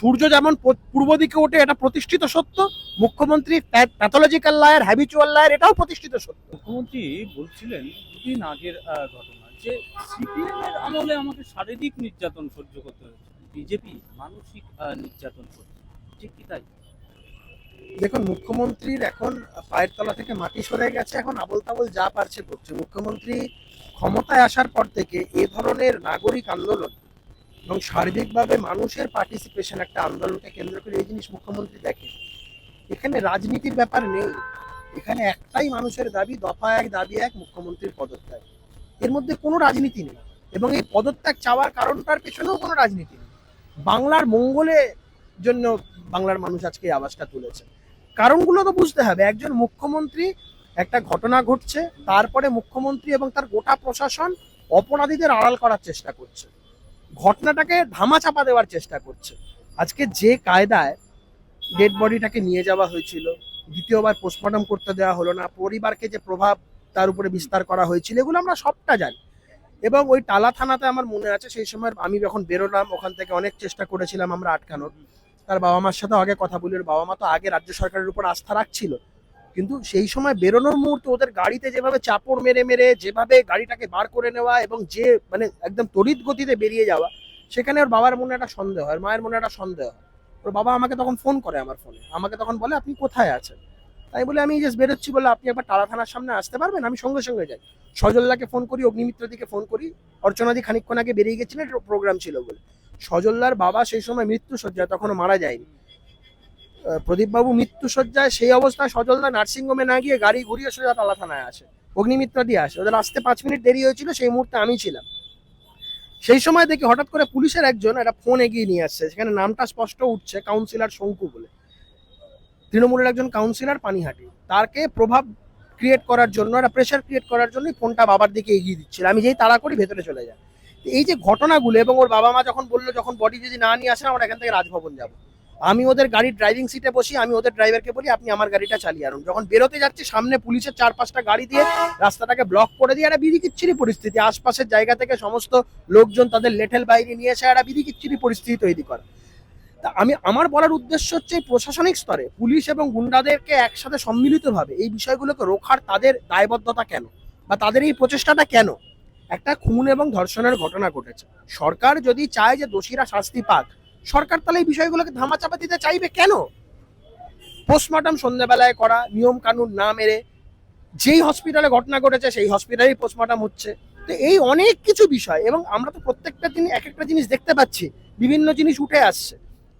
সূর্য যেমন পূর্ব দিকে ওঠে এটা প্রতিষ্ঠিত সত্য। মুখ্যমন্ত্রী প্যাথোলজিক্যাল লায়ার হ্যাবিচুয়াল লায়ার এটাও প্রতিষ্ঠিত সত্য। মুখ্যমন্ত্রী বলছিলেন দুদিন আগের ঘটনা যে সিপিএম এর আমলে আমাকে শারীরিক নির্যাতন সহ্য করতে হয়েছে। বিজেপি মানসিক নির্যাতন করছে। ঠিক কি তাই? দেখুন মুখ্যমন্ত্রীর এখন পায়ের তলা থেকে মাটি সরে গেছে এখন আবল তাবল যা পারছে করছে। মুখ্যমন্ত্রী ক্ষমতায় আসার পর থেকে এ ধরনের নাগরিক আন্দোলন এবং সার্বিকভাবে মানুষের পার্টিসিপেশন একটা আন্দোলনকে কেন্দ্র করে এই জিনিস মুখ্যমন্ত্রী দেখে এখানে রাজনীতির ব্যাপার নেই। এখানে একটাই মানুষের দাবি, দফা এক, দাবি এক, মুখ্যমন্ত্রীর পদত্যাগ। এর মধ্যে কোনো রাজনীতি নেই এবং এই পদত্যাগ চাওয়ার কারণটার পেছনেও কোনো রাজনীতি নেই। বাংলার মঙ্গলের জন্য বাংলার মানুষ আজকে এই আওয়াজটা তুলেছে। কারণগুলো তো বুঝতে হবে। একজন মুখ্যমন্ত্রী, একটা ঘটনা ঘটছে, তারপরে মুখ্যমন্ত্রী এবং তার গোটা প্রশাসন অপরাধীদের আড়াল করার চেষ্টা করছে। ঘটনাটাকে ধামাচাপা দেওয়ার চেষ্টা করছে। আজকে যে কায়দায় ডেড বডিটাকে নিয়ে যাওয়া হয়েছিল, দ্বিতীয়বার পোস্টমর্টম করতে দেওয়া হলো না, পরিবারকে যে প্রভাব তার উপরে বিস্তার করা হয়েছিল, এগুলো আমরা সবটা জানি। এবং ওই টালা থানাতে আমার মনে আছে, সেই সময় আমি যখন বেরোলাম, ওখান থেকে অনেক চেষ্টা করেছিলাম আমরা আটকানোর। তার বাবা মার সাথে আগে কথা বলি বাবা মা তো আগে রাজ্য সরকারের উপর আস্থা রাখছিল। কিন্তু সেই সময় বেরোনোর মুহূর্তে ওদের গাড়িতে যেভাবে চাপড় মেরে মেরে, যেভাবে গাড়িটাকে বার করে নেওয়া এবং যে মানে একদম তড়িৎ গতিতে বেরিয়ে যাওয়া, সেখানে ওর বাবার মনে একটা সন্দেহ হয় মায়ের মনে একটা সন্দেহ। হয় ওর বাবা আমাকে তখন ফোন করে আমার ফোনে। আমাকে তখন বলে, আপনি কোথায় আছেন? তাই বলে, আমি জাস্ট বেরোচ্ছি বলে আপনি একবার টালা থানার সামনে আসতে পারবেন? আমি সঙ্গে সঙ্গে যাই। সজল্লাকে ফোন করি, অগ্নিমিত্রদিকে ফোন করি। অর্চনাদি খানিকক্ষণ আগে বেরিয়ে গেছিলেন প্রোগ্রাম ছিল বলে। সজল্লার বাবা সেই সময় মৃত্যু সজ্জায় তখনও মারা যায়নি। প্রদীপবাবু মৃত্যু সজ্জায় সেই অবস্থায় সজলদা নার্সিংহোমে না গিয়ে গাড়ি ঘুরিয়ে সোজা তালা থানায় আসে। অগ্নিমিত্রা দিয়ে আসে। ওদের আসতে পাঁচ মিনিট দেরি হয়েছিল, সেই মুহূর্তে আমি ছিলাম। সেই সময় দেখি হঠাৎ করে পুলিশের একজন একটা ফোন এগিয়ে নিয়ে আসছে, সেখানে নামটা স্পষ্ট উঠছে, কাউন্সিলর শঙ্কু বলে। তৃণমূলের একজন কাউন্সিলর পানিহাটি। তারকে প্রভাব ক্রিয়েট করার জন্য, একটা প্রেশার ক্রিয়েট করার জন্য ফোনটা বাবার দিকে এগিয়ে দিচ্ছিল। আমি যেই তাড়া করি ভেতরে চলে যাই। তো এই যে ঘটনাগুলো, এবং ওর বাবা মা যখন বলল, যখন বডি যদি না নিয়ে আসেন আমরা এখান থেকে রাজভবন যাব। আমি ওদের গাড়ির ড্রাইভিং সিটে বসি, আমি ওদের ড্রাইভারকে বলি, আপনি আমার গাড়িটা চালিয়ে আনুন। যখন বেরোতে যাচ্ছি, সামনে পুলিশের চার পাঁচটা গাড়ি দিয়ে রাস্তাটাকে ব্লক করে দিয়ে একটা বিধিকিচ্ছিরি পরিস্থিতি, আশপাশের জায়গা থেকে সমস্ত লোকজন তাদের লেঠেল বাইরে নিয়ে এসে একটা বিধিকিচ্ছিরি পরিস্থিতি তৈরি করে। তা আমি, আমার বলার উদ্দেশ্য হচ্ছে প্রশাসনিক স্তরে পুলিশ এবং গুন্ডাদেরকে একসাথে সম্মিলিতভাবে এই বিষয়গুলোকে রোখার তাদের দায়বদ্ধতা কেন? বা তাদের এই প্রচেষ্টাটা কেন? একটা খুন এবং ধর্ষণের ঘটনা ঘটেছে। সরকার যদি চায় যে দোষীরা শাস্তি পাক সরকার তাহলে এই বিষয়গুলোকে ধামাচাপা দিতে চাইবে কেন? পোস্টমর্টম সন্ধ্যাবেলায় করা নিয়ম কানুন না মেরে, যেই হসপিটালে ঘটনা ঘটেছে, সেই হসপিটালেই পোস্টমর্টম হচ্ছে। তো এই অনেক কিছু বিষয়, এবং আমরা তো প্রত্যেকটা দিন এক একটা জিনিস দেখতে পাচ্ছি, বিভিন্ন জিনিস উঠে আসছে,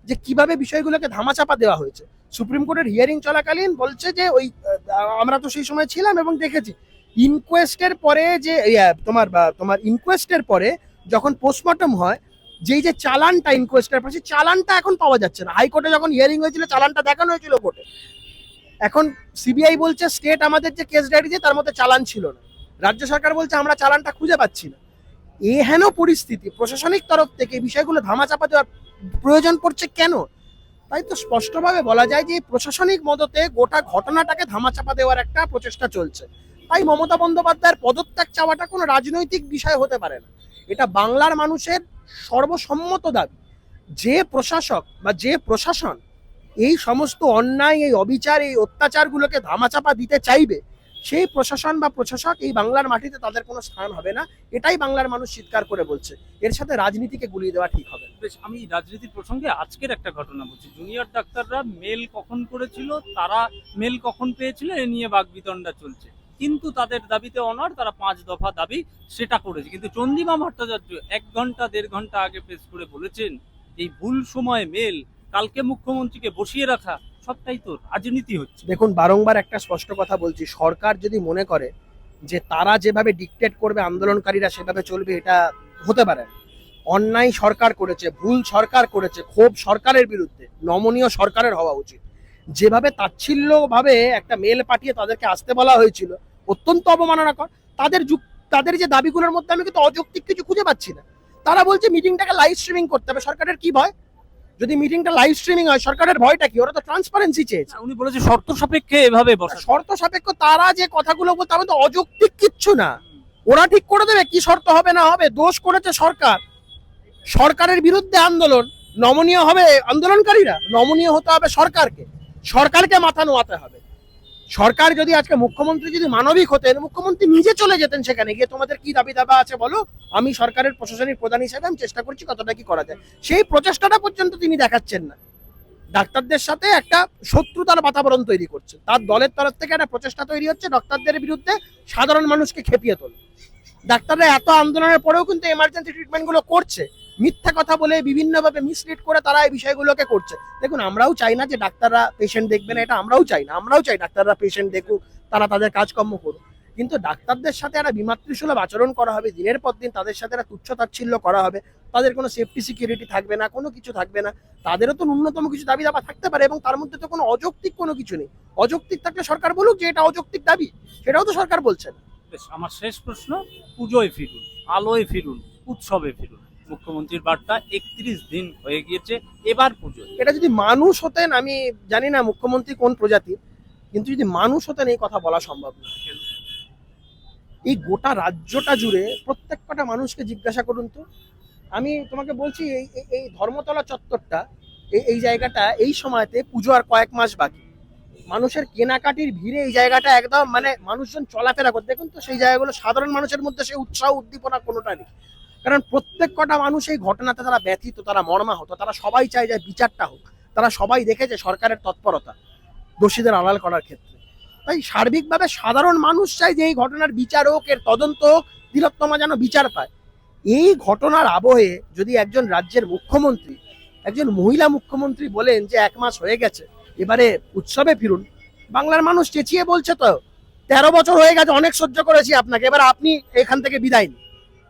যে কীভাবে বিষয়গুলোকে ধামাচাপা দেওয়া হয়েছে। সুপ্রিম কোর্টের হিয়ারিং চলাকালীন বলছে যে ওই আমরা তো সেই সময় ছিলাম এবং দেখেছি ইনকোয়েস্টের পরে যে তোমার তোমার ইনকোয়েস্টের পরে যখন পোস্টমর্টম হয় যেই যে চালানটা ইনকোয়েস্টের সেই চালানটা এখন পাওয়া যাচ্ছে না। হাইকোর্টে যখন হিয়ারিং হয়েছিল, চালানটা দেখানো হয়েছিল কোর্টে। এখন সিবিআই বলছে স্টেট আমাদের যে কেস ডায়েরি তার মধ্যে চালান ছিল না। রাজ্য সরকার বলছে, আমরা চালানটা খুঁজে পাচ্ছি না। এ হেন পরিস্থিতি। প্রশাসনিক তরফ থেকে বিষয়গুলো ধামাচাপা দেওয়ার প্রয়োজন পড়ছে কেন? তাই তো স্পষ্টভাবে বলা যায় যে, প্রশাসনিক মদতে গোটা ঘটনাটাকে ধামাচাপা দেওয়ার একটা প্রচেষ্টা চলছে। তাই মমতা বন্দ্যোপাধ্যায়ের পদত্যাগ চাওয়াটা কোনো রাজনৈতিক বিষয় হতে পারে না। এটা বাংলার মানুষের সর্বসম্মত দাবি। যে প্রশাসক বা যে প্রশাসন এই সমস্ত অন্যায়, এই অবিচার, এই অত্যাচারগুলোকে ধামাচাপা দিতে চাইবে, সেই প্রশাসন বা প্রশাসক এই বাংলার মাটিতে তাদের কোনো স্থান হবে না। এটাই বাংলার মানুষ চিৎকার করে বলছে। এর সাথে রাজনীতিকে গুলিয়ে দেওয়া ঠিক হবে বেশ, আমি রাজনীতির প্রসঙ্গে আজকের একটা ঘটনা বলছি। জুনিয়র ডাক্তাররা মেল কখন করেছিল, তারা মেল কখন পেয়েছিল, এ নিয়ে বাগবিতণ্ডা চলছে। কিন্তু তাদের দাবিতে অনর তারা পাঁচ দফা দাবি সেটা করেছে। কিন্তু চন্দ্রিমা ভট্টাচার্য এক ঘণ্টা, দেড় ঘণ্টা আগে প্রেস করে বলেছেন, এই ভুল সময় মেল কালকে মুখ্যমন্ত্রীকে বসিয়ে রাখা সবটাই তো রাজনীতি হচ্ছে। দেখুন, বারংবার একটা স্পষ্ট কথা বলছি, সরকার যদি মনে করে যে তারা যেভাবে ডিকটেট করবে আন্দোলনকারীরা সেভাবে চলবে, এটা হতে পারে। অন্যায় সরকার করেছে, ভুল সরকার করেছে, ক্ষোভ সরকারের বিরুদ্ধে, নমনীয় সরকারের হওয়া উচিত। যেভাবে তাচ্ছিল্যভাবে একটা মেল পাঠিয়ে তাদেরকে আসতে বলা হয়েছিল অত্যন্ত অবমাননাকর তাদের যুক তাদের যে দাবিগুলোর মধ্যে আমি কিন্তু অযৌক্তিক কিছু খুঁজে পাচ্ছি না। তারা বলছে মিটিংটাকে লাইভ স্ট্রিমিং করতে হবে। সরকারের কি ভয়? যদি মিটিংটা লাইভ স্ট্রিমিং হয় সরকারের ভয়টা কি? ওরা তো ট্রান্সপারেন্সি চেয়েছে। উনি বলেছে শর্ত সাপেক্ষে এভাবে বসা। শর্ত সাপেক্ষ তারা যে কথাগুলো বলতে হবে তো অযৌক্তিক কিচ্ছু না। ওরা ঠিক করে দেবে কি শর্ত হবে না হবে দোষ করেছে সরকার। সরকারের বিরুদ্ধে আন্দোলন নমনীয় হবে আন্দোলনকারীরা। নমনীয় হতে হবে সরকারকে। সরকারকে মাথা নোয়াতে হবে। সরকার যদি আজকে মুখ্যমন্ত্রী যদি মানবিক হতেন, মুখ্যমন্ত্রী নিজে চলে যেতেন সেখানে, গিয়ে তোমাদের কি দাবি দাবা আছে বলো? আমি সরকারের প্রশাসনিক প্রধান হিসেবে আমি চেষ্টা করছি কতটা কি করা যায়। সেই প্রচেষ্টাটা পর্যন্ত তিনি দেখাচ্ছেন না। ডাক্তারদের সাথে একটা শত্রুতার বাতাবরণ তৈরি করছে। তার দলের তরফ থেকে একটা প্রচেষ্টা তৈরি হচ্ছে, ডাক্তারদের বিরুদ্ধে সাধারণ মানুষকে খেপিয়ে তোলে। ডাক্তাররা এত আন্দোলনের পরেও কিন্তু এমার্জেন্সি ট্রিটমেন্টগুলো করছে। মিথ্যা কথা বলে বিভিন্নভাবে মিসলিড করে তারা এই বিষয়গুলোকে করছে। দেখুন, আমরাও চাই না যে ডাক্তাররা পেশেন্ট দেখবে না, এটা আমরাও চাই না। আমরাও চাই ডাক্তাররা পেশেন্ট দেখুক, তারা তাদের কাজকর্ম করুক। কিন্তু ডাক্তারদের সাথে একটা বিমাতৃসুলভ আচরণ করা হবে, দিনের পর দিন তাদের সাথে একটা তুচ্ছ তাচ্ছিল্য করা হবে, তাদের কোনো সেফটি সিকিউরিটি থাকবে না, কোনো কিছু থাকবে না। তাদেরও তো ন্যূনতম কিছু দাবি দাবা থাকতে পারে এবং তার মধ্যে তো কোনো অযৌক্তিক কোনো কিছু নেই। অযৌক্তিক থাকলে সরকার বলুক যে এটা অযৌক্তিক দাবি, সেটাও তো সরকার বলছে না। আমার শেষ প্রশ্ন, পুজোয় ফিরুন, আলোয় ফিরুন, উৎসবে ফিরুন। মুখ্যমন্ত্রীর বার্তা একত্রিশ দিন হয়ে গিয়েছে, এবার পুজো। এটা যদি মানুষ হতেন, আমি জানি না মুখ্যমন্ত্রী কোন প্রজাতির, কিন্তু যদি মানুষ হতেন, এই কথা বলা সম্ভব না। এই গোটা রাজ্যটা জুড়ে প্রত্যেক কটা মানুষকে জিজ্ঞাসা করুন তো। আমি তোমাকে বলছি, এই, এই- ধর্মতলা চত্বরটা এই জায়গাটা এই সময়তে পুজো আর কয়েক মাস বাকি। মানুষের কেনাকাটির ভিড়ে এই জায়গাটা একদম মানে মানুষজন চলাফেরা করে। দেখুন তো, সেই জায়গাগুলো সাধারণ মানুষের মধ্যে সেই উৎসাহ উদ্দীপনা কোনোটা নেই। কারণ প্রত্যেক কটা মানুষ এই ঘটনাতে তারা ব্যথিত, তারা মর্মাহত, তারা সবাই চায় যে বিচারটা হোক। তারা সবাই দেখেছে সরকারের তৎপরতা, দোষীদের আড়াল করার ক্ষেত্রে। তাই সার্বিকভাবে সাধারণ মানুষ চায় যে এই ঘটনার বিচার হোক, এর তদন্ত হোক, তিলোত্তমা যেন বিচার পায়। এই ঘটনার আবহে যদি একজন রাজ্যের মুখ্যমন্ত্রী, একজন মহিলা মুখ্যমন্ত্রী বলেন যে এক মাস হয়ে গেছে এবারে উৎসবে ফিরুন। বাংলার মানুষ চেঁচিয়ে বলছে তো, তেরো বছর হয়ে গেছে, অনেক সহ্য করেছি আপনাকে, এবার আপনি এখান থেকে বিদায় নিন।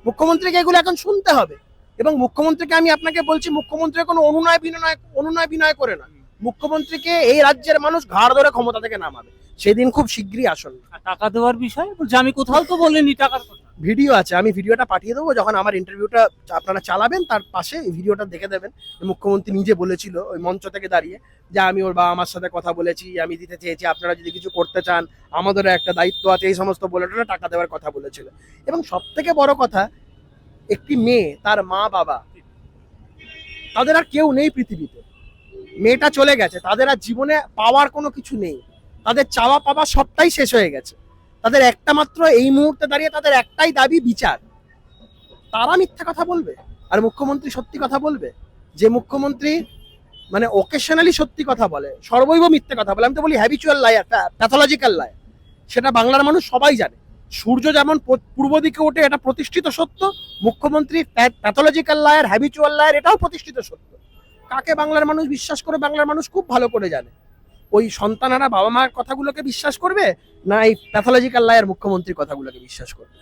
মুখ্যমন্ত্রীকে এগুলো এখন শুনতে হবে, এবং মুখ্যমন্ত্রীকে আমি আপনাকে বলছি মুখ্যমন্ত্রী কোনো অনুনয় বিনয় অনুনয় বিনয় করে না। মুখ্যমন্ত্রীকে এই রাজ্যের মানুষ ঘাড় ধরে ক্ষমতা থেকে নামাবে। সেদিন খুব শীঘ্রই আসুন আর টাকা দেওয়ার বিষয়? বলছে, আমি কোথাও তো বলিনি টাকার কথা। ভিডিও আছে, আমি ভিডিওটা পাঠিয়ে দেবো, যখন আমার ইন্টারভিউটা আপনারা চালাবেন, তার পাশে এই ভিডিওটা দেখে দেবেন। মুখ্যমন্ত্রী নিজে বলেছিল, ওই মঞ্চ থেকে দাঁড়িয়ে, যে আমি ওর বাবা আমার সাথে কথা বলেছি, আমি দিতে চেয়েছি, আপনারা যদি কিছু করতে চান, আমাদেরও একটা দায়িত্ব আছে, এই সমস্ত বলে টাকা দেওয়ার কথা বলেছিল। এবং সব থেকে বড় কথা, একটি মেয়ে, তার মা বাবা তাদের আর কেউ নেই পৃথিবীতে। মেয়েটা চলে গেছে, তাদের আর জীবনে পাওয়ার কোনো কিছু নেই। তাদের চাওয়া পাওয়া সবটাই শেষ হয়ে গেছে। তাদের একটা মাত্র এই মুহূর্তে দাঁড়িয়ে তাদের একটাই দাবি বিচার। তারা মিথ্যা কথা বলবে আর মুখ্যমন্ত্রী সত্যি কথা বলবে। যে মুখ্যমন্ত্রী মানে ওকেশনালি সত্যি কথা বলে, সর্বৈব মিথ্যে কথা বলে। আমি তো বলি হ্যাবিচুয়াল লায়ার প্যাথোলজিক্যাল লায়ার সেটা বাংলার মানুষ সবাই জানে। সূর্য যেমন পূর্ব দিকে ওঠে, এটা প্রতিষ্ঠিত সত্য। মুখ্যমন্ত্রী প্যাথোলজিক্যাল লায়ার হ্যাবিচুয়াল লায়ার এটাও প্রতিষ্ঠিত সত্য। কাকে বাংলার মানুষ বিশ্বাস করে, বাংলার মানুষ খুব ভালো করে জানে। ওই সন্তানারা বাবা মার কথাগুলোকে বিশ্বাস করবে? না, এই প্যাথোলজিক্যাল লায়ের মুখ্যমন্ত্রীর কথাগুলোকে বিশ্বাস করবে?